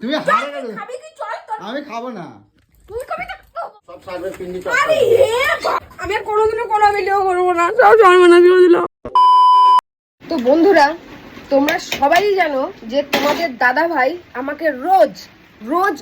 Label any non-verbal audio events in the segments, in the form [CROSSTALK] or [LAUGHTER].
তুমি হারে গেলে খাবি কি? চল আমি খাব না। তুই খাবি তো সব সার্ভে পিন্ডি আরে হে আমি আর কোনোদিনও কোনো ভিডিও করব না। সব সর্বনা দিয়ে দিল। তো বন্ধুরা তোমরা সবাই জানো যে তোমাদের দাদা ভাই আমাকে রোজ রোজ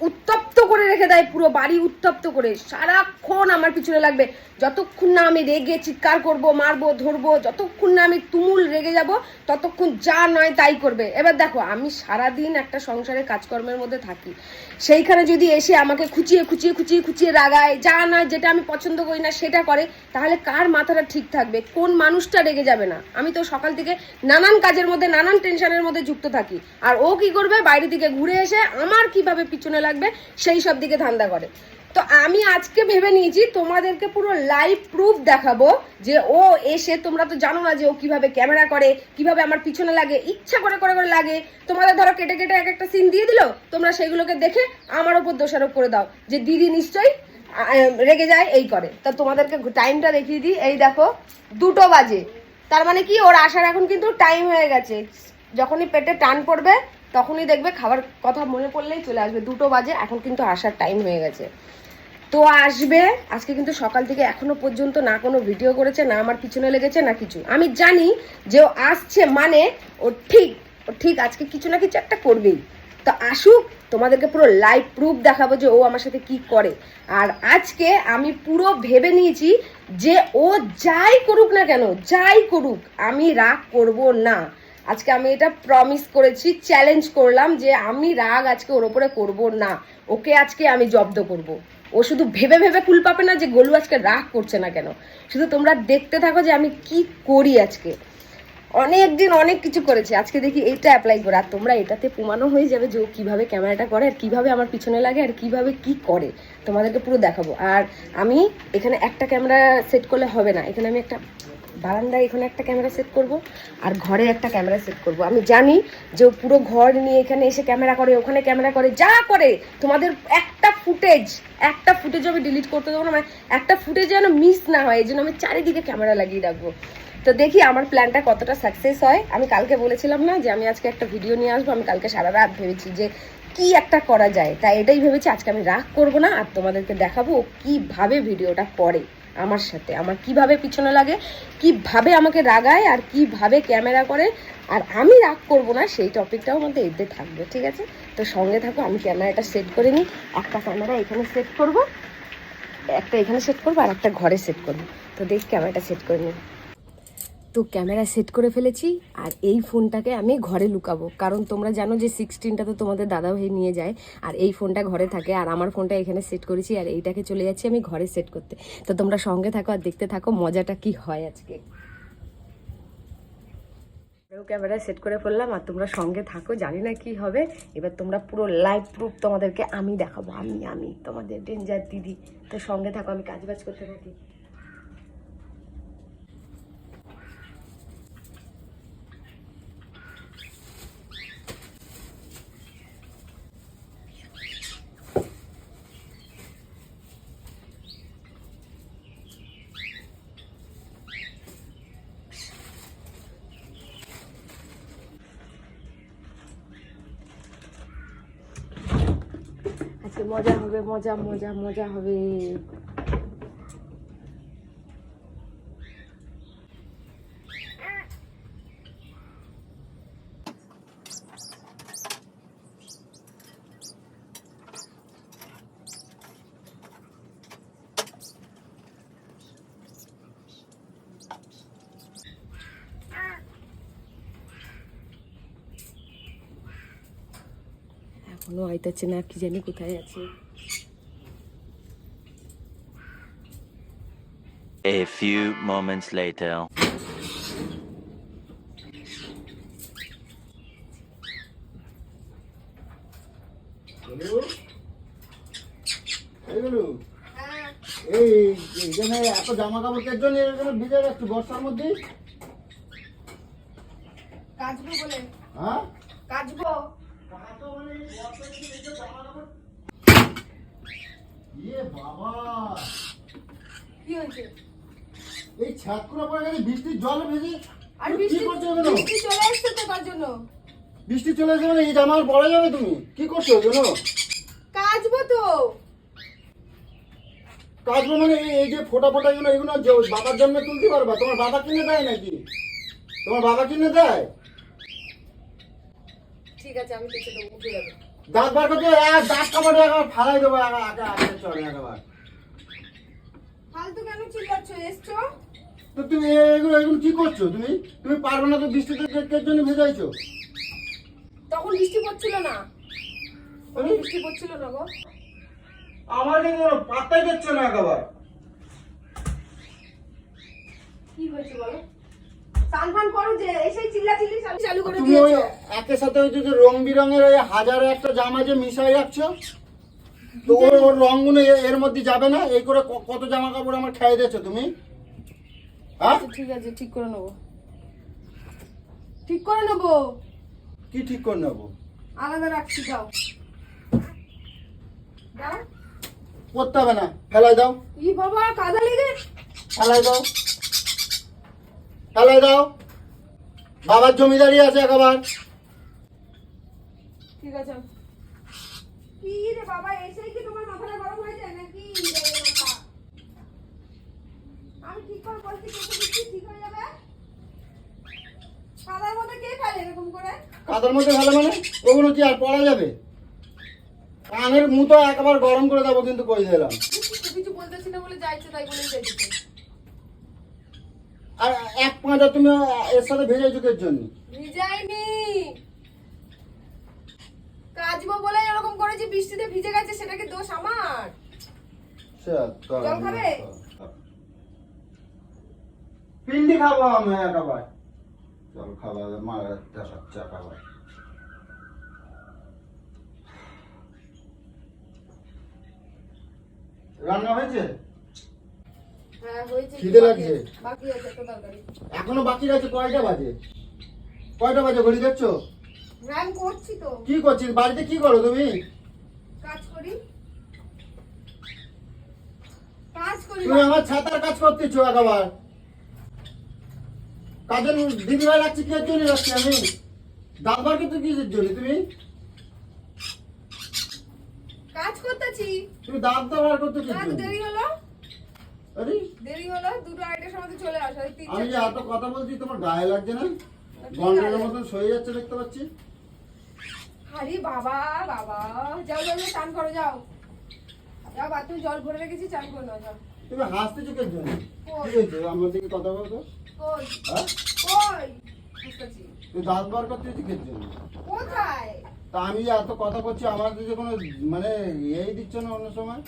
উত্তপ্ত করে রেখে দেয়, পুরো বাড়ি উত্তপ্ত করে। সারাক্ষণ আমার পিছনে লাগবে। যতক্ষণ না আমি রেগে চিৎকার করব, মারবো, ধরবো, যতক্ষণ না আমি তুমুল রেগে যাব, ততক্ষণ যা নয় তাই করবে। এবার দেখো, আমি সারাদিন একটা সংসারের কাজকর্মের মধ্যে থাকি। সেইখানে যদি এসে আমাকে খুচিয়ে খুচিয়ে খুচিয়ে খুচিয়ে রাগায়, যা নয় যেটা আমি পছন্দ করি না সেটা করে, তাহলে কার মাথাটা ঠিক থাকবে? কোন মানুষটা রেগে যাবে না? আমি তো সকাল থেকে নানান কাজের মধ্যে, নানান টেনশনের মধ্যে যুক্ত থাকি। আর ও কি করবে? বাইরে থেকে ঘুরে এসে আমার কীভাবে পিছনে লাগবে সেই সব দিকে ধান্দা করে। তো আমি আজকে ভেবে নিয়েছি, তোমাদেরকে পুরো লাইভ প্রুফ দেখাবো যে ও এসে, তোমরা তো জানো না যে ও কীভাবে ক্যামেরা করে, কীভাবে আমার পিছনে লাগে, ইচ্ছা করে করে করে লাগে। তোমাদের ধরো কেটে কেটে এক একটা সিন দিয়ে দিল, তোমরা সেগুলোকে দেখে আমার ওপর দোষারোপ করে দাও যে দিদি নিশ্চয়ই রেগে যায়, এই করে। তা তোমাদেরকে টাইমটা দেখিয়ে দিই। এই দেখো, দুটো বাজে। তার মানে কি? ওর আসার এখন কিন্তু টাইম হয়ে গেছে। যখনই পেটে টান পড়বে তখনই দেখবে খাবার কথা মনে পড়লেই চলে আসবে। দুটো বাজে, এখন কিন্তু আসার টাইম হয়ে গেছে। তো আসবে। আজকে কিন্তু সকাল থেকে এখনও পর্যন্ত না কোনো ভিডিও করেছে, না আমার পিছনে লেগেছে, না কিছু। আমি জানি যে ও আসছে মানে ও ঠিক ও ঠিক আজকে কিছু না কিছু একটা করবেই। তো আসুক, তোমাদেরকে পুরো লাইভ প্রুফ দেখাবো যে ও আমার সাথে কি করে। আর আজকে আমি পুরো ভেবে নিয়েছি যে ও যাই করুক না কেন, যাই করুক, আমি রাগ করব না। আজকে আমি এটা প্রমিস করেছি চ্যালেঞ্জ করলাম যে আমি রাগ আজকে ওর ওপরে করব না। ওকে আজকে আমি জব্দ করব। ও শুধু ভেবে ভেবে কুল পাবে না যে গোলু আজকে রাগ করছে না কেন? শুধু তোমরা দেখতে থাকো যে আমি কি করি আজকে। অনেক দিন অনেক কিছু করেছে, আজকে দেখি এটা অ্যাপ্লাই করে। আর তোমরা এটাতে প্রমাণও হয়ে যাবে যে ও কীভাবে ক্যামেরাটা করে, আর কীভাবে আমার পিছনে লাগে, আর কীভাবে কি করে। তোমাদেরকে পুরো দেখাবো। আর আমি এখানে একটা ক্যামেরা সেট করলে হবে না। এখানে আমি একটা বারান্দায় এখানে একটা ক্যামেরা সেট করব আর ঘরে একটা ক্যামেরা সেট করব। আমি জানি যে পুরো ঘর নিয়ে এখানে এসে ক্যামেরা করে, ওখানে ক্যামেরা করে, যা করে। তোমাদের একটা ফুটেজ একটা ফুটেজ আমি ডিলিট করতে দেবো না মানে একটা ফুটেজ যেন মিস না হয় এই জন্য আমি চারিদিকে ক্যামেরা লাগিয়ে রাখব। তো দেখি আমার প্ল্যানটা কতটা সাকসেস হয়। আমি কালকে বলেছিলাম না যে আমি আজকে একটা ভিডিও নিয়ে আসব, আমি কালকে সারা রাত ভেবেছি যে কি একটা করা যায়। তাই এটাই ভেবেছি, আজকে আমি রাগ করব না, আর তোমাদেরকে দেখাবো কীভাবে ভিডিওটা করে। আমার সাথে। আমার কীভাবে পিছনে লাগে, কীভাবে আমাকে রাগায় আর কীভাবে ক্যামেরা করে, আর আমি রাগ করব না, সেই টপিকটাও আমাদের এতে থাকবে, ঠিক আছে? তো সঙ্গে থাকো, আমি ক্যামেরাটা সেট করে নিই। একটা ক্যামেরা এখানে সেট করব, একটা এখানে সেট করব, আর একটা ঘরে সেট করব। তো দেখ ক্যামেরাটা সেট করে নিই। তো ক্যামেরা সেট করে ফেলেছি আর এই ফোনটাকে আমি ঘরে লুকাবো। কারণ তোমরা জানো যে সিক্সটিনটা তো তোমাদের দাদাভাই নিয়ে যায় আর এই ফোনটা ঘরে থাকে আর আমার ফোনটা এখানে সেট করেছি আর এইটাকে চলে যাচ্ছি আমি ঘরে সেট করতে। তো তোমরা সঙ্গে থাকো আর দেখতে থাকো মজাটা কি হয় আজকে। ক্যামেরা সেট করে ফেললাম আর তোমরা সঙ্গে থাকো, জানি না কি হবে। এবার তোমরা পুরো লাইভ প্রুফ তোমাদেরকে আমি দেখাবো। আমি আমি, তোমাদের ডেঞ্জার দিদি। তো সঙ্গে থাকো, আমি কাজ বাজ করতে থাকি। আজকে মজা হবে মজা মজা মজা হবে। আইতাছে না কি জানি কোথায় আছে। A few moments later. এই এখানে এত জামা কাপড় কের জন্য এখানে ভিজে যাচ্ছে বর্ষার মধ্যে? কাজবো বলে। হ্যাঁ কাজবো ইয়ে বাবা কি হয়েছে ছাত্র পড়ে গেছে বৃষ্টির জল ভেজে। আর বৃষ্টি করছ এগুলো বৃষ্টি চলে এসছে তো তার জন্য। বৃষ্টি চলে যাবে না এই জামা আর পরা যাবে তুমি কি করছ জানো কাচবো তো। কাজগুলো মানে এই- যে ফোটা ফোটা এগুলো এগুলো বাবার জন্য তুলতে পারবা? তোমার বাবা কিনে দেয় নাকি? তোমার বাবা কিনে দেয়? ঠিক আছে আমি উঠে যাবে দাঁত বার করতে এক দাঁত কাপড়ে একবার ফালাই দেবো। আগে আগে চলে একবার। ফালতু কেন চিল্লাচ্ছ? এসছো? তো তুমি এগুলো এগুলো কি করছ তুমি? তুমি পারবে না তো বৃষ্টিতে কে- কে জন্য ভেজাইছো? তখন বৃষ্টি পড়ছিল না। তখন বৃষ্টি পড়ছিল না গো। আমার কিন্তু কোনো পাত্তাই দিচ্ছে না একবার। কি হয়েছে বলো? ফান করো যে এসে চিল্লা চিল্লি চালু- চালু করে তুমি ওই একের সাথে ওই যে রং বিরঙের ওই হাজারে একটা জামা যে মিশাই রাখছো তো ওর রঙগুলো এর মধ্যে যাবে না? এই করে ক- কত জামা কাপড় আমার খেয়ে দিয়েছ তুমি? ঠিক আছে ঠিক করে নেব। ঠিক করে নেব? কি ঠিক করে নেব? আলাদা রাখছি দাও। দাও। করতে হবে না ফেলাই দাও। ই বাবা কাদা লেগে। ফেলাই দাও। ফেলাই দাও। বাবার জমিদারি আছে একবার। ঠিক আছে। কি রে বাবা এসেই কি তোমার মাথাটা গরম হয়ে যায় নাকি? আমি ঠিক করে বলছি কেটে দিচ্ছি ঠিক হয়ে যাবে কাদার মধ্যে কে ফেলে এরকম করে? কাদার মধ্যে ভালো মানে? ওগুলো কি আর পড়া যাবে? কানের মুতো একবার গরম করে দেবো কিন্তু কই দিলাম। কিছু বলতেছি না বলে যাইছে তাই যাইছে আর এক পাঁচটা তুমি এর সাথে ভেজাই চোখের জন্য? ভিজাইনি। কাজবো বলে এরকম করেছি বৃষ্টিতে ভিজে গেছে সেটাকে দোষ আমার? জল খাবে? পিন্ডি খাব আমি একেবারে। জল খাবার মারা চাকা খাবার রান্না হয়েছে? হ্যাঁ খিদে লাগছে? এখনও বাকি আছে কয়টা বাজে? কয়টা বাজে ঘড়ি দেখছ? করছি তো। কি করছিস? বাড়িতে কি করো তুমি? কাজ করি। কাজ করি তুমি আমার ছাতার কাজ করতেছো একবার। কাজের দিদি ভাই রাখছি কি জন্য রাখছি আমি দাঁত বার করতে কিসের জন্য তুমি? কাজ করতেছি। তুমি দাঁত দা বার করতে কি দেরি হলো? আরে। দেরি হলো দুটো আড়াইটার সময় চলে আসো আমি যে এত কথা বলছি তোমার গায়ে লাগছে না? ঠিক গন্ডারের মতন সয়ে যাচ্ছে দেখতে পাচ্ছি। আরে বাবা বাবা। যাও যাও চান করো যাও। যাও বাথরুম জল ভরে রেখেছি চান করে যাও। তুমি হাসতেছো কে জন্য? কি হয়েছে? আমার দিকে কথা বলতো হ্যাঁ? তুমি দাঁত বার করতেছি কে জন্য। কোথায়? তা আমি এত কথা করছি আমার দিকে কোনো মানে এই দিচ্ছ না অন্য সময়?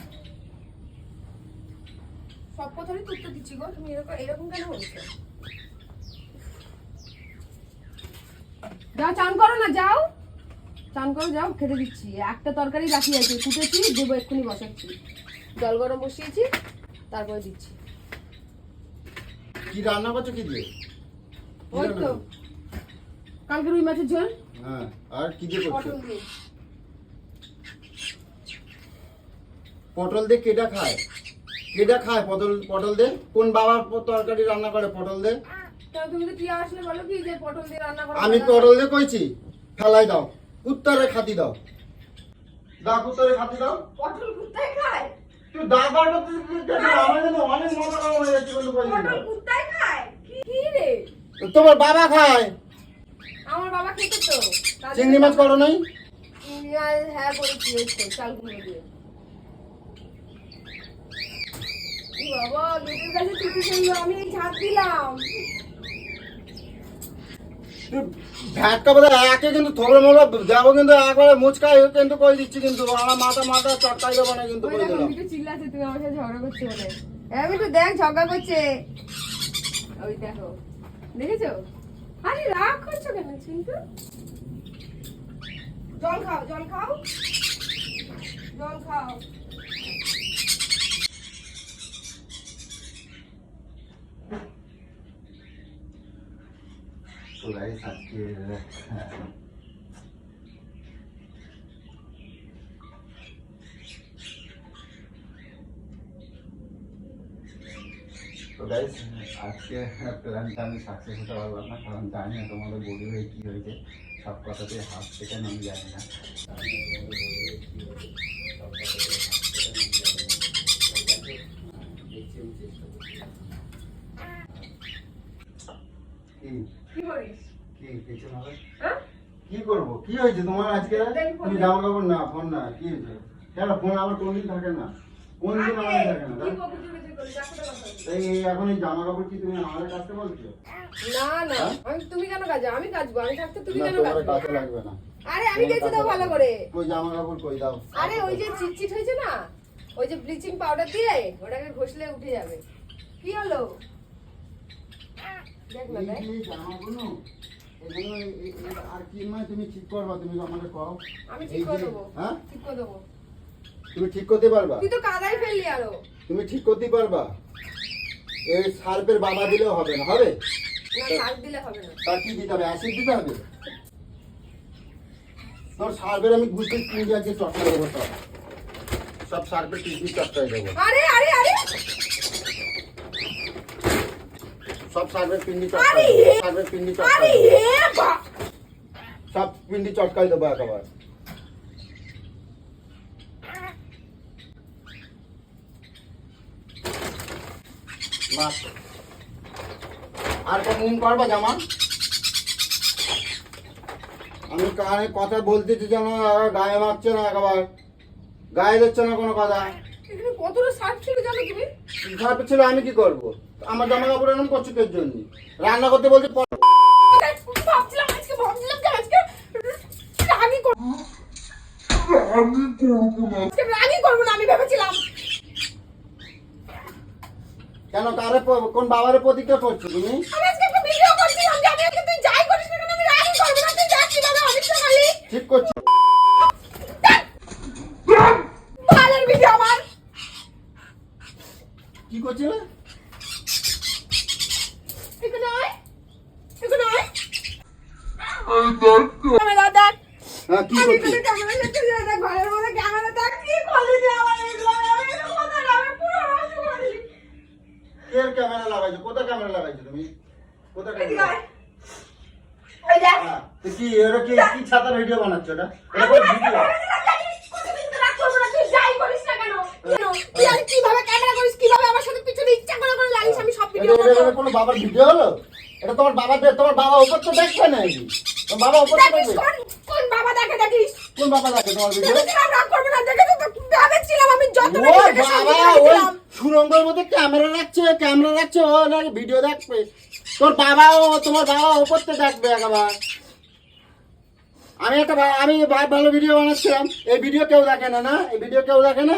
সব কথারই উত্তর দিচ্ছি গো তুমি এরকম এরকম কেন বলছো? যাও চান করো না যাও। চান করো যাও খেতে দিচ্ছি। একটা তরকারি বাকি আছে কুটেছি দেবো এক্ষুনি বসাচ্ছি। জল গরম বসিয়েছি। তারপরে দিচ্ছি। কি রান্না করছ কি দিয়ে? ওই তো। কালকে রুই মাছের ঝোল। হ্যাঁ আর কি দিয়ে করছ? পটল দিয়ে। পটল দিয়ে কেটা খায়? কেটা খায় পটল পটল দিয়ে? কোন বাবার তরকারি রান্না করে পটল দিয়ে? তুমি তো টিয়া আসলে বলো কি যে পটল দিয়ে রান্না করো আমি পটল দিয়ে কইছি ফেলাই দাও। কুত্তারে খাতি দাও। দা কুত্তারে খাতি দাও। পটল কুত্তায় খায়? তুই দা বার করতে আমার কিন্তু অনেক মজা করা হয়ে যাচ্ছে কিন্তু কই খায়? কি কি রে? তোমার বাবা খায়। আমার বাবা খেতে তো। চিংড়ি মাছ করো নাই মাছ হ্যাঁ চাল দিয়ে। বাবা গেটের কাছে আমি এই ঝাঁপ দিলাম। তুই ভ্যাটকা বোধ একে কিন্তু থবড়ে মোড়া যাব কিন্তু একবারে মুচকাই কিন্তু কই দিচ্ছি কিন্তু। আমার মাথা মাথা চটকাই দেবো না কিন্তু ওই কই দেখো দিলাম চিল্লাচ্ছে ঝগড়া করছ বলে। হ্যাঁ মিঠু দেখ, ঝগড়া করছে। ওই দেখো, দেখেছ? আরে, রাগ করছ কেন, চিন্তু? জল খাও জল খাও। জল খাও। তো গাইস আজকে তো গাইস আজকে প্ল্যানটা আমি সাকসেস হতে পারলাম না কারণ জানি না তোমাদের বডি হয়ে কী হয়েছে সব কথাতে হাত থেকে আমি জানি না কি কি করিস? কি কিছু না হ্যাঁ? কি করব? কি হয়েছে তোমার আজকে? তুমি জামা কাপড় না ফোন না কি হয়েছে? কেন ফোন আমার কোনদিন থাকে না? কোন দিন আমাদের থাকে না এখন এই জামা কাপড় কি তুমি আমাদের কাছে বলছো? না না। হ্যাঁ? আমি তুমি কেন কাজে আমি কাজবো আমি থাকতে তুমি কেন লাগবে না। আরে আমি তো ভালো করে। ওই জামা কাপড় কই দাও। আরে ওই যে চিটচিট হয়েছে না? ওই যে ব্লিচিং পাউডার দিয়ে ওটাকে ঘষলে উঠে যাবে। কি হলো? আর কি মানে তুমি ঠিক করবা তুমি আমাকে কও। আমি ঠিক করে দেবো। হ্যাঁ? ঠিক করে দেবো। তুমি ঠিক করতে পারবা? তুই তো কাদাই ফেললি আরও। তুমি ঠিক করতে পারবা? এই সার্পের বাবা দিলেও হবে না হবে? না শাক দিলে হবে না। তার কি দিতে হবে? অ্যাসিড দিতে হবে? তোর আমি বুঝতে তিনটে আজকে চটকা দেবো সব। সার্ভের তিনটি চটকাই দেবো। আরে আরে আরে! সব সার্ভের পিন্ডি চটকাই সার্ভের পিন্ডি চটকাই সব পিন্ডি চটকাই দেবো একেবারে। আর কতদিন করবা জামা? আমি কানে কথা বলতেছি যেন গায়ে মারছে না একেবারে। গায়ে দিচ্ছে না কোনো কথা। কতটা শাক ছিল জানো তুমি? খারাপ ছিল আমি কি করব? আমার জামা কাপড় এরকম করছ কের জন্য। রান্না করতে বলতে ভাবছিলাম আজকে ভাবছিলাম যে আজকে রাগই করব আজকে করব না আমি ভেবেছিলাম। কেন কারে কোন বাবারে প্রতিজ্ঞা করছ তুমি? আমি আজকে একটা ভিডিও করছিলাম যে আমি আজকে তুই যাই করিস না কেন আমি রাগই করব না তুই যাচ্ছি বাবা অনেক সকালে ঠিক করছি। কি করছিলে এখানে আয় এখানে আয় ক্যামেরা দেখ হ্যাঁ কি দেখ ঘরের মধ্যে ক্যামেরা কি করলি আমার এগুলো আমি কথা আমি পুরো নষ্ট করে এর ক্যামেরা লাগাইছো? কোথায় ক্যামেরা লাগাইছো তুমি? কোথায় ক্যামেরা আয়। ওই দেখ। তো কি এরা কি কি ছাতার ভিডিও বানাচ্ছ এটা এটা কোন ভিডিও করব না, জানিস? কোনোদিন তো রাগ করব না, তুই যাই করিস না কেন? কেন? তুই আর কীভাবে ক্যামেরা করিস, কীভাবে আমার সাথে পিছনে ইচ্ছা করে করে আমি সব ভিডিও এটা- এটা- করব। এটা কোনো বাবার ভিডিও হলো? এটা তোমার বাবা তোমার বাবা উপর তো দেখবে না বাবা কোন- বাবা দেখে দেখিস? কোন বাবা দেখে তোমার ভিডিও রাগ করব না, দেখেছ তো? ভেবেছিলাম আমি যত ও বাবা ওই সুরঙ্গের মধ্যে ক্যামেরা রাখছে ক্যামেরা রাখছে ও নাকি ভিডিও দেখবে। তোর বাবা ও তোমার বাবা থেকে দেখবে একেবারে। আমি একটা আমি ভালো ভিডিও বানাচ্ছিলাম। এই ভিডিও কেউ দেখে না না? এই ভিডিও কেউ দেখে না?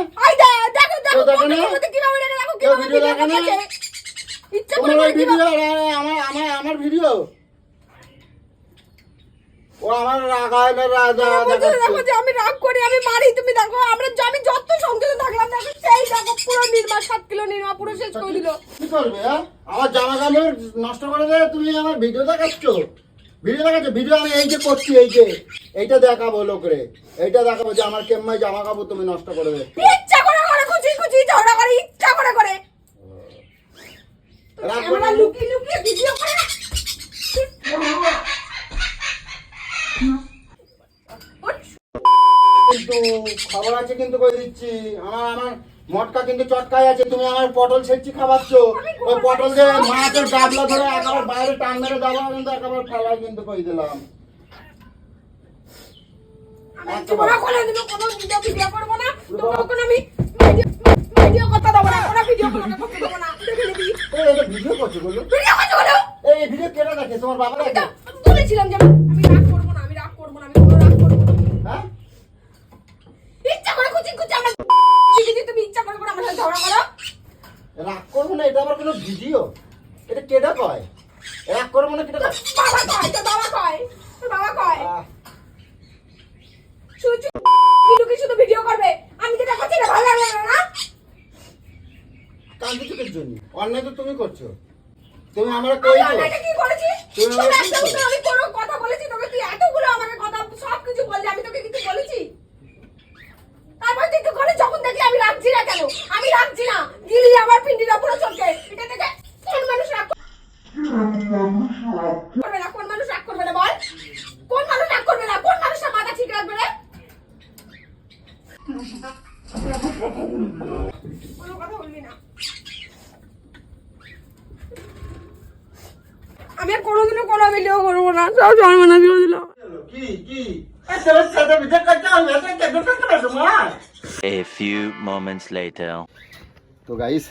কেউ দেখে না? কেউ কীভাবে ভিডিও দেখে না? ইচ্ছা করে তোমার ভিডিও আমার আমার আমার ভিডিও? ও আমার রাগায়নের রাজা দেখো যে আমি রাগ করি আমি মারি তুমি দেখো আমরা আমি যত থাকলাম দেখো সেই দেখো পুরো নির্মা সাত কিলো নির্মা পুরো শেষ করে দিল। কি করবে হ্যাঁ? আমার জামা কাপড় নষ্ট করে দেবে তুমি আমার ভিডিও দেখাচ্ছ। ভিডিও দেখাচ্ছ ভিডিও আমি এই যে করছি এই যে। এইটা দেখাবো লোকরে এইটা দেখাবো যে আমার কেম্মায় জামা কাপড় তুমি নষ্ট করে দেবে। ইচ্ছা করে করে ঝগড়া করে ইচ্ছা করে করে। রাগ আমরা লুকিয়ে লুকিয়ে ভিডিও করে না। ওঠ। কিন্তু খবর আছে কিন্তু কই দিচ্ছি? আমার আমার মটকা কিন্তু চটকাই আছে। তুমি আমার পটল সেচি খাওয়াচ্ছ। ওই পটল দিয়ে মাছের ডাবলা ধরে একেবারে বাইরে টান মেরে দেবো কিন্তু একেবারে ফেলায় কিন্তু কই দিলাম। এই ভিডিও করছ বলো? ভিডিও করতে বলো? এই ভিডিও কেটে দেখে তোমার বাবা দেখে। বলেছিলাম যে আমি যদি তুমি ইচ্ছা করে করে আমার সাথে ঝগড়া করো। রাগ করব না এটা আবার কোনো ভিডিও এটা কেটা কয়? রাগ করব না কেটা কয়? বাবা কয় তোর বাবা কয় তোর বাবা কয়। শুধু চুপ শুধু ভিডিও করবে? আমি যেটা করছি না? ভালো লাগে না কান্দি চোখের জন্য। অন্যায় তো তুমি করছ। তুমি আমার আমি কি করেছি? তুমি তোকে আমাকে একটা কি উত্তর আমি কোনো কথা বলেছি তোকে তুই এতগুলো আমাকে কথা সব কিছু বললি আমি তোকে কিছু বলেছি? আমার দিকে করে যখন দেখি আমি রাখছি না কেন? আমি রাখছি না। দিলি আমার পিন্ডির ওপরে চলছে। এটা মানুষ রাগ করবে না? কোন মানুষ রাগ করবে না বল? কোন মানুষ রাগ করবে না? কোন মানুষটা মাথা ঠিক রাখবে না। আমি কোনোদিনও কোনো ভিডিও করব না। সব জন্মনা দিল কি কি? A few moments later. তো গাইস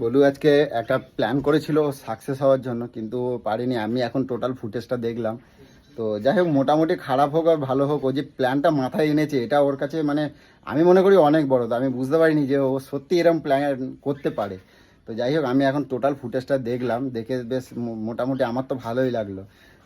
গোলু আজকে একটা প্ল্যান করেছিল সাকসেস হওয়ার জন্য, কিন্তু পারিনি। আমি এখন টোটাল ফুটেজটা দেখলাম। তো যাই হোক, মোটামুটি খারাপ হোক আর ভালো হোক ও যে প্ল্যানটা মাথায় এনেছে, এটা ওর কাছে মানে আমি মনে করি অনেক বড়, তো আমি বুঝতে পারিনি যে ও সত্যি এরকম প্ল্যান করতে পারে। তো যাই হোক, আমি এখন টোটাল ফুটেজটা দেখলাম, দেখে বেশ মোটামুটি আমার তো ভালোই লাগল।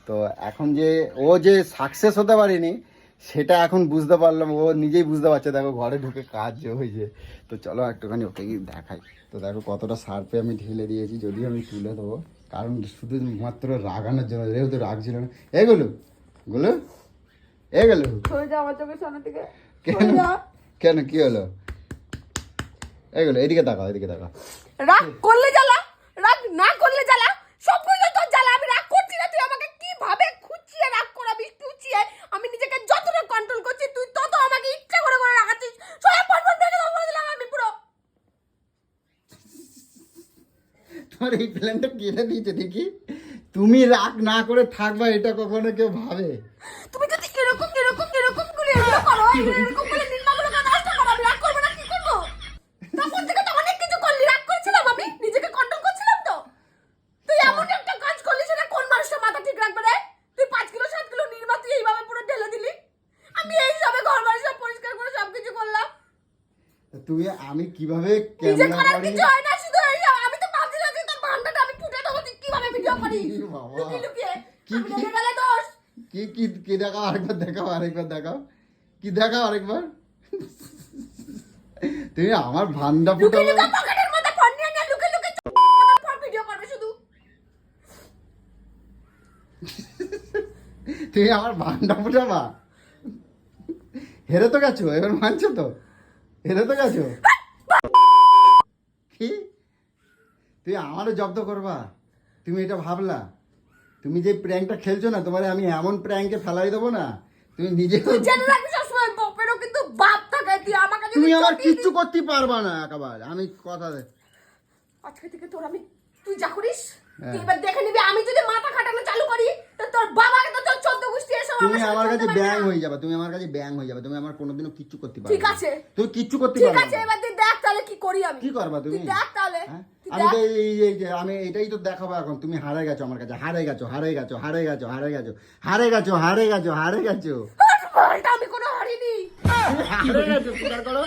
তো এখন যে ও যে সাকসেস হতে পারেনি সেটা এখন বুঝতে পারলাম ও নিজেই বুঝতে পারছে দেখো ঘরে ঢুকে কাজ যে হয়েছে। তো চলো একটুখানি ওকে গিয়ে দেখাই। তো দেখো কতটা সার্পে আমি ঢেলে দিয়েছি যদিও আমি তুলে দেবো। কারণ শুধু মাত্র রাগানোর জন্য যেহেতু রাগ ছিল না। এগুলো গুলো এগুলো কেন? কেন কি হলো? এগুলো এদিকে তাকাও এদিকে তাকাও। রাগ করলে জ্বালা রাগ না করলে জ্বালা সব কিছু তোর জ্বালা আমি রাগ করছি না তুই আমাকে কীভাবে খুঁচিয়ে রাগ করাবি খুঁচিয়ে আমি নিজেকে যতটা কন্ট্রোল করছি তুই তত আমাকে ইচ্ছা করে করে রাখাচ্ছিস সব পর পর ভেঙে দেবো বলে দিলাম আমি পুরো তোমার এই প্ল্যানটা কেটে দিয়েছে দেখি। তুমি রাগ না করে থাকবা এটা কখনো কেউ ভাবে। তুমি যদি এরকম এরকম এরকম করে এরকম করো এরকম করে নির্মাগুলোকে নষ্ট করো আমি রাগ করব না কি করব তখন থেকে তো অনেক কিছু করলি রাগ করছিলাম আমি নিজেকে কন্ট্রোল করছিলাম তো তুই এমন একটা কাজ করলি সেটা কোন মানুষের মাথা ঠিক রাখবে রে তুই পাঁচ কিলো সাত কিলো নির্মা তুই এইভাবে পুরো ঢেলে দিলি আমি এই সবে ঘর বাড়ি সব পরিষ্কার করে সব কিছু করলাম তুমি আমি কীভাবে নিজে ক্যামেরা করার কিছু হয় না শুধু আমি তো ভাবছিলাম যে তোর ভান্ডাটা আমি ফুটে দেবো তুই কীভাবে ভিডিও করিস? বাবা। লুকিয়ে লুকিয়ে। কি- আমি কি- লেগে গেলে দোষ। কি কি কি দেখাও আরেকবার দেখাও আরেকবার দেখাও। কি দেখাও আরেকবার? তুমি আমার ভান্ডা লুকে ফুটাবো। পকেটের মধ্যে ফোন নিয়ে নিয়ে লুকে লুকে ফোন ভিডিও করবে শুধু। তুমি আমার ভান্ডা ফুটাবা? হেরে তো গেছো এবার মানছো তো? হেরে তো গেছো? কি? তুই আমারও জব্দ করবা? তুমি এটা ভাবলা? তুমি যে প্র্যাঙ্কটা খেলছো না তোমার আমি এমন প্র্যাঙ্কে ফেলাই দেবো না। তুমি নিজে জেনে রাখবি সবসময় বাপেরও কিন্তু বাপ থাকে তুই আমাকে তুমি আমার কিচ্ছু করতে পারবা না একেবারে আমি কথা দে। আজকে থেকে তোর আমি তুই যা করিস। এবার দেখে নিবি আমি যদি মাথা খাটানো চালু করি তো তোর বাবাকে তো তোর চোদ্দ গুষ্টি এসব তুমি আমার কাছে ব্যাং হয়ে যাবে তুমি আমার কাছে ব্যাং হয়ে যাবে তুমি আমার কোনোদিনও কিচ্ছু করতে পারবে ঠিক আছে। তুমি কিচ্ছু করতে ঠিক আছে এবার তুই দেখ তাহলে কি করি আমি। কি করবা তুমি? দেখ তাহলে? আমি তো এই এই যে আমি এটাই তো দেখাবো এখন। তুমি হারে গেছো আমার কাছে হারে গেছো হারে গেছো হারে গেছো হারে গেছো হারে গেছো হারে গেছো হারে গেছো। আমি কোনো হারিনি। হারে গেছো? করো।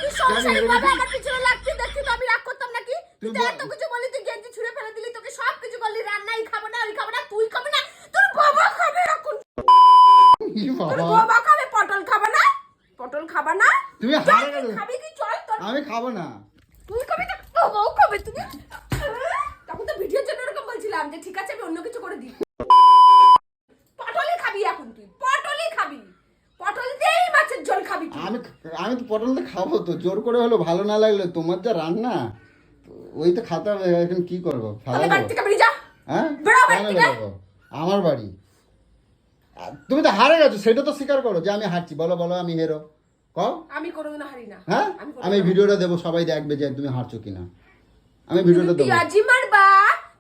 আমি রাগ করতাম নাকি। তুই এত কিছু বলি তুই গেঞ্জি ছুঁড়ে ফেলে দিলি তোকে সব কিছু বললি রান্নাই খাব না ওই খাব না তুই খাবি না তোর বাবা খাবে এখন ই তোর বাবা। বাবা খাবে পটল খাবে না? পটল খাবে না? তুমি খাবি কি? চল আমি খাব না। তুই খাবি না বাবাও খাবে তুমি তখন তো ভিডিওর জন্য এরকম বলছিলাম যে ঠিক আছে আমি অন্য কিছু করে দিই। পটলই খাবি এখন তুই পটলই খাবি। পটল দিয়েই মাছের ঝোল খাবি আমি আমি তো পটলটা খাব তো জোর করে হলো ভালো না লাগলে তোমার যা রান্না ওই তো খাতে হবে এখন কি করব? ফেলাবো হ্যাঁ? আমার বাড়ি। তুমি তো হারে গেছো সেটা তো স্বীকার করো যে আমি হারছি। বলো বলো আমি হেরো। কও? আমি কোনোদিনও হারি না। হ্যাঁ? আমি ভিডিওটা দেবো সবাই দেখবে যে তুমি হারছো কিনা। আমি ভিডিওটা দেবো। পিয়াজি মারবা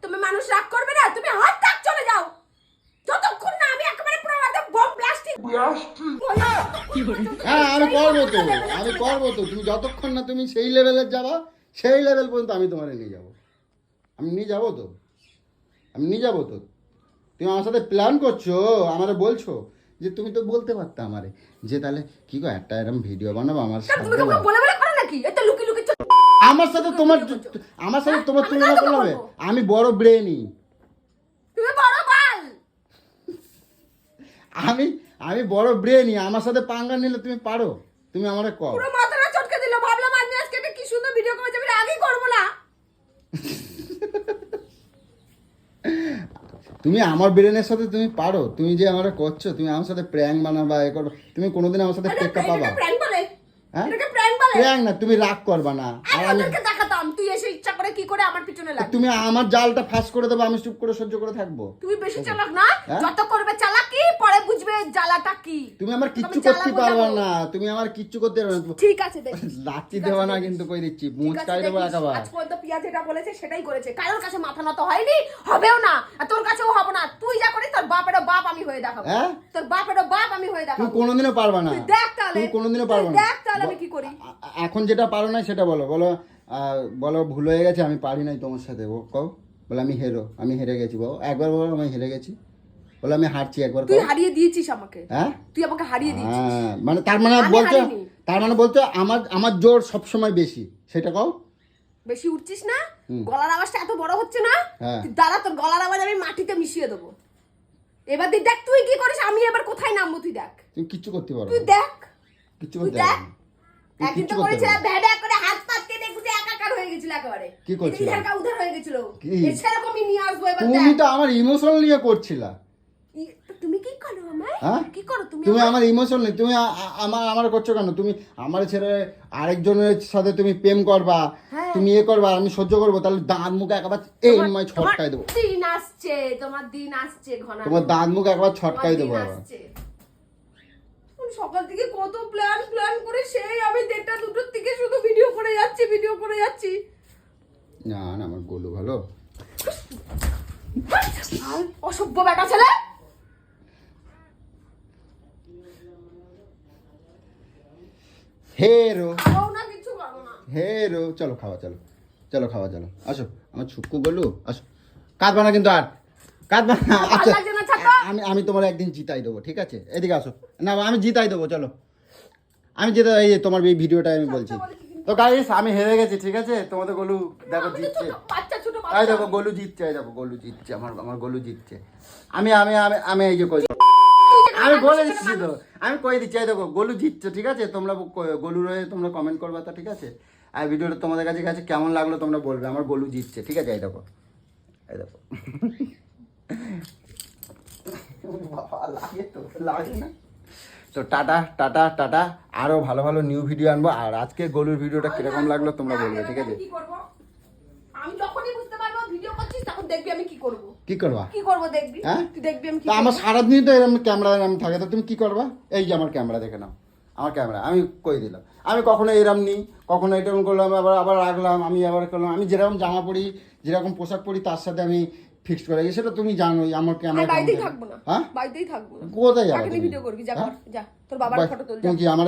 তুমি মানুষ রাগ করবে না তুমি হাত তাক চলে যাও। যতক্ষণ না আমি একেবারে পুরো একদম বম ব্লাস্টিং হ্যাঁ আমি করব তো আমি করব তো। তুমি যতক্ষণ না তুমি সেই লেভেলের যাবা সেই লেভেল পর্যন্ত আমি তোমার নিয়ে যাব। আমি নিয়ে যাব তো? আমি নিয়ে যাব তো? তুমি আমার সাথে প্ল্যান করছ আমারে বলছো যে তুমি তো বলতে পারতে আমারে যে তাহলে কি গো একটা এরকম ভিডিও বানাবো আমার সাথে? বলে বলে করো নাকি? এই লুকি লুকি আমার সাথে তোমার আমার সাথে তোমার আমি তুলনা করলে হবে? আমি বড় ব্রেনই তুমি বড় বাল! আমি আমি বড় ব্রেনই আমার সাথে পাঙ্গা নিলে তুমি পারো। তুমি আমারে কর পুরো মাথাটা চটকে দিল ভাবলাম আজ আজকে একটা কি সুন্দর ভিডিও করেছে আমি আগেই করব না তুমি আমার ব্রেনের সাথে তুমি পারো তুমি যে আমার করছ তুমি আমার সাথে প্র্যাঙ্ক বানাবা এ করো তুমি কোনোদিন আমার সাথে টেক্কা পাবা। হ্যাঁ? প্র্যাং প্র্যাঙ্ক না তুমি রাগ করবা না। আর আমি দেখাতাম তুই এসে ইচ্ছা করে কি করে আমার পিছনে তুমি আমার জালটা ফাঁস করে দেবো আমি চুপ করে সহ্য করে থাকব। তুমি বেশি চালাক না হ্যাঁ? যত করবে চালাকি পরে বুঝবে জ্বালাটা কি। তুমি আমার কিচ্ছু করতে পারবে না তুমি আমার কিচ্ছু করতে পারবে না। ঠিক আছে দেখি। [LAUGHS] দেওয়া না কিন্তু কই দিচ্ছি কাই দেবো। একেবারে। আজ পর্যন্ত পিয়া যেটা বলেছে সেটাই করেছে। কারোর কাছে মাথা নত হয়নি হবেও না। আর তোর কাছেও হবে না। তুই যা করিস তোর বাপেরও বাপ আমি হয়ে দেখাবো। হ্যাঁ? তোর বাপেরও বাপ আমি হয়ে দেখাবো। কোনোদিনও পারবে না। দেখ তাহলে। তুমি কোনোদিনও তুই পারবে না। দেখ তাহলে আমি কি করি। এখন যেটা পারো না সেটা বলো। বলো বলো ভুল হয়ে গেছে আমি পারি নাই তোমার সাথে ও কও। বলে আমি হেরো আমি হেরে গেছি বলো। একবার বলো আমি হেরে গেছি। বলে আমি হারছি একবার তুই হারিয়ে দিয়েছিস আমাকে। হ্যাঁ? তুই আমাকে হারিয়ে দিয়েছিস। হ্যাঁ মানে তার মানে বলতে তার মানে বলতে আমার আমার জোর সবসময় বেশি। সেটা কও। বেশি উঠছিস না? গলার আওয়াজটা এত বড় হচ্ছে না? হ্যাঁ। দাঁড়া তোর গলার আওয়াজ আমি মাটিতে মিশিয়ে দেবো। এবার দেখ তুই কি করিস? আমি এবার কোথায় নামবো তুই দেখ। তুই কিচ্ছু করতে পারো তুই দেখ। কিচ্ছু করতে দেখ। একদিন তো করেছিলাম পারো করে হাত পাত কেটে কুটে একাকার হয়ে গেছিল একেবারে। কি করছিলাম? ইধার কা উধার হয়ে গেছিল। কি? নিয়ে আসব এবার তুমি তো আমার ইমোশনাল নিয়ে করছিলা। তুমি কি করো আমায়? হ্যাঁ? কি করো তুমি তুমি আমার ইমোশন নেই। তুমি আমার আমার করছ কেন? তুমি আমার ছেড়ে আরেকজনের সাথে তুমি প্রেম করবা হ্যাঁ। তুমি এ করবা আমি সহ্য করব তাহলে দাঁত মুখ একবার এই মাই ছটকাই দেবো। দিন আসছে তোমার দিন আসছে ঘন তোমার দাঁত মুখ একবার ছটকাই দেবো আবার। সকাল থেকে কত প্ল্যান প্ল্যান করে সেই আমি দেড়টা দুটোর থেকে শুধু ভিডিও করে যাচ্ছি ভিডিও করে যাচ্ছি। না না আমার গোলু ভালো। অসভ্য বেটা ছেলে! হেরো খাও না কিছু করো না। হেরো চলো খাওয়া চলো। চলো খাওয়া চলো। আসো আমার ছুটকু গোলু আসো। কাঁদবা না কিন্তু আর। কাঁদবা না। আমি আমি তোমার একদিন জিতাই দেবো ঠিক আছে? এদিকে আসো। না আমি জিতাই দেবো চলো। আমি যেটা এই যে তোমার এই ভিডিওটা আমি বলছি। তো গাইস আমি হেরে গেছি ঠিক আছে? তোমাদের গোলু দেখো জিতছে। এই বাচ্চা দেখো গোলু জিতছে এই দেখো গোলু জিতছে আমার আমার গোলু জিতছে। আমি আমি আমি আমি এই যে কই আমি বলে দিচ্ছি তো আমি কই দিচ্ছি এই দেখো গোলু জিতছে ঠিক আছে? তোমরা গোলু রয়ে তোমরা কমেন্ট করবা তো ঠিক আছে? আর ভিডিওটা তোমাদের কাছে কাছে কেমন লাগল তোমরা বলবে আমার গোলু জিতছে ঠিক আছে? এই দেখো এই দেখো। বাবা, লাগে তো, লাগে না? তো টাটা টাটা টাটা। আরও ভালো ভালো নিউ ভিডিও আনব। আর আজকে গোলুর ভিডিওটা কীরকম লাগল তোমরা বলবে ঠিক আছে? আমি করব? আমি যখনই বুঝতে পারব ভিডিও করছিস তখন দেখবি আমি কি করব। কি করবা? কি করব দেখবি? হ্যাঁ? তুই দেখবি আমি কি আমার তো এরকম ক্যামেরা এরকম থাকে তো তুমি কি করবা? এই যে আমার ক্যামেরা দেখে নাও। আমার ক্যামেরা আমি কই দিলাম? আমি কখনো এরম নিই কখনো এরকম করলাম আবার আবার রাখলাম আমি আবার করলাম। আমি যেরকম জামা পরি যেরকম পোশাক পরি তার সাথে আমি ফিক্সড করে। সেটা তুমি জানোই আমার ক্যামেরা বাড়িতেই থাকব না হ্যাঁ? বাড়িতেই থাকব না। কোথায় যাবে কাকে ভিডিও করবি যা যা তোর বাবার ফটো তুল তুমি কি আমার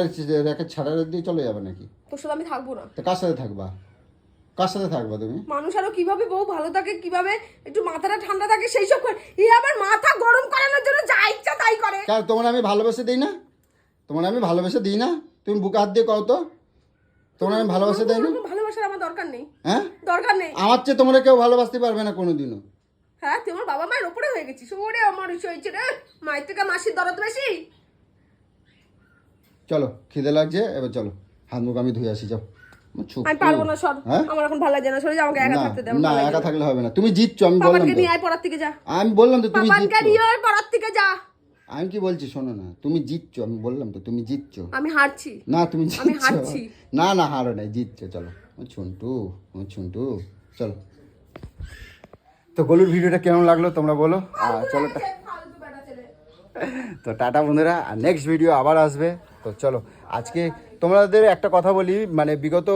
রেখে ছাড়া দিয়ে চলে যাবে নাকি? তোর সাথে আমি থাকব না। তো কার সাথে থাকবা? কার সাথে থাকবা তুমি? মানুষ আরও কীভাবে বউ ভালো থাকে কীভাবে একটু মাথাটা ঠান্ডা থাকে সেই সব করে। এ আবার মাথা গরম করানোর জন্য যা ইচ্ছা তাই করে। কেন তোমার আমি ভালোবেসে দিই না? তোমার আমি ভালোবেসে দিই না? তুমি বুকে হাত দিয়ে কও তো। তোমার আমি ভালোবাসে দেয় না? ভালোবাসার আমার দরকার নেই। হ্যাঁ? দরকার নেই। আমার চেয়ে তোমরা কেউ ভালোবাসতে পারবে না কোনোদিনও। হ্যাঁ তুই আমার বাবা মায়ের ওপরে হয়ে গেছিস। ওরে আমার ইচ্ছে হয়েছে রে। মায়ের থেকে মাসির দরদ বেশি। চলো খিদে লাগছে এবার চলো। হাত মুখ আমি ধুয়ে আসি যাও। আমি পারব না সর। হ্যাঁ? আমার এখন ভালো লাগে না সরে আমাকে একা থাকতে দে না একা থাকলে হবে না। তুমি জিতছো আমি বললাম পাপানকে নিয়ে আয় পড়ার থেকে যা। আমি বললাম তো তুমি নিয়ে আয় পড়ার থেকে যা। আমি কি বলছি শোনো না তুমি জিতছো আমি বললাম তো তুমি জিতছো। আমি হারছি। না তুমি আমি হারছি। না না হারো নাই জিতছো চলো। ও ছুন্টু ও ছুন্টু চলো। তো গলুর ভিডিওটা কেমন লাগল তোমরা বলো? আর চলো তো টাটা বন্ধুরা আর নেক্সট ভিডিও আবার আসবে। তো চলো আজকে তোমাদের একটা কথা বলি মানে বিগত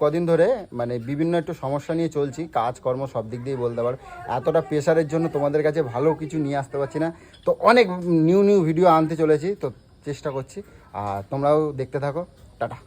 কদিন ধরে মানে বিভিন্ন একটু সমস্যা নিয়ে চলছি কাজকর্ম সব দিক দিয়েই বলতে পারো। এতটা প্রেশারের জন্য তোমাদের কাছে ভালো কিছু নিয়ে আসতে পারছি না। তো অনেক নিউ নিউ ভিডিও আনতে চলেছি তো চেষ্টা করছি। আর তোমরাও দেখতে থাকো। টাটা।